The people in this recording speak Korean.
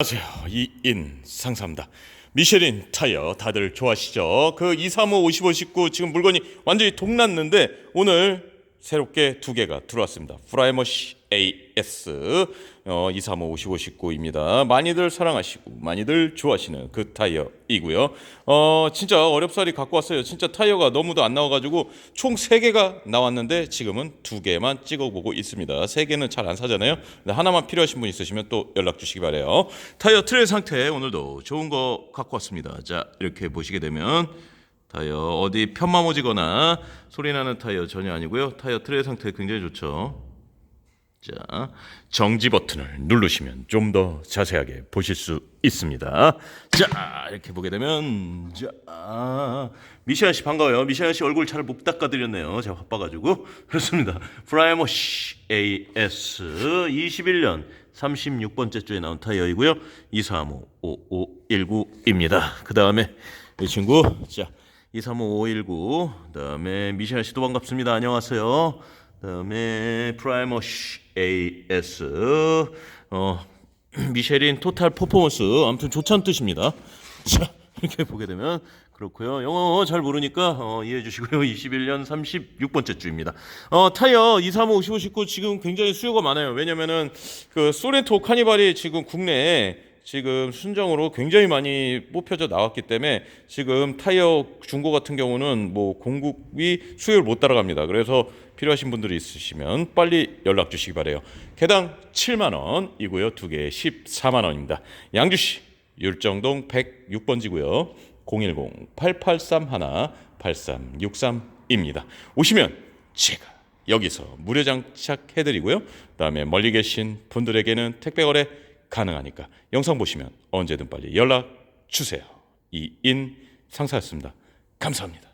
안녕하세요. 이인 상사입니다. 미쉐린 타이어 다들 좋아하시죠? 그 235, 55, 19 지금 물건이 완전히 동났는데 오늘 새롭게 두 개가 들어왔습니다. 프라이머시 AS 어, 235, 55, 19입니다. 많이들 사랑하시고 많이들 좋아하시는 그 타이어이고요. 어, 진짜 어렵사리 갖고 왔어요. 진짜 타이어가 너무도 안 나와가지고 총세 개가 나왔는데 지금은 두 개만 찍어보고 있습니다. 세 개는 잘 안 사잖아요. 하나만 필요하신 분 있으시면 또 연락 주시기 바래요. 타이어 트레 상태 오늘도 좋은 거 갖고 왔습니다. 자 이렇게 보시게 되면 타이어 어디 편마모지거나 소리 나는 타이어 전혀 아니고요. 타이어 트레 상태 굉장히 좋죠. 자, 정지 버튼을 누르시면 좀 더 자세하게 보실 수 있습니다. 자, 이렇게 보게 되면 자, 미시아 씨 반가워요. 미시아 씨 얼굴 잘 못 닦아 드렸네요. 제가 바빠 가지고 그렇습니다. 프라이머시 AS 21년 36번째 주에 나온 타이어이고요. 2355519입니다. 그 다음에 이 친구 자 2355519 그다음에 미시아 씨도 반갑습니다. 안녕하세요. 그다음에 프라이머시 AS 어 미쉐린 토탈 퍼포먼스 아무튼 좋다는 뜻입니다. 자 이렇게 보게 되면 그렇고요. 영어 잘 모르니까 어, 이해해 주시고요. 21년 36번째 주입니다. 어, 타이어 235, 55, 19 지금 굉장히 수요가 많아요. 왜냐면은 그 소렌토 카니발이 지금 국내에 지금 순정으로 굉장히 많이 뽑혀져 나왔기 때문에 지금 타이어 중고 같은 경우는 뭐 공급이 수요를 못 따라갑니다. 그래서 필요하신 분들이 있으시면 빨리 연락 주시기 바래요. 개당 7만 원이고요. 두 개에 14만 원입니다. 양주시 율정동 106번지고요. 010-8831-8363입니다. 오시면 제가 여기서 무료 장착해 드리고요. 그다음에 멀리 계신 분들에게는 택배 거래 가능하니까 영상 보시면 언제든 빨리 연락 주세요. 이인 상사였습니다. 감사합니다.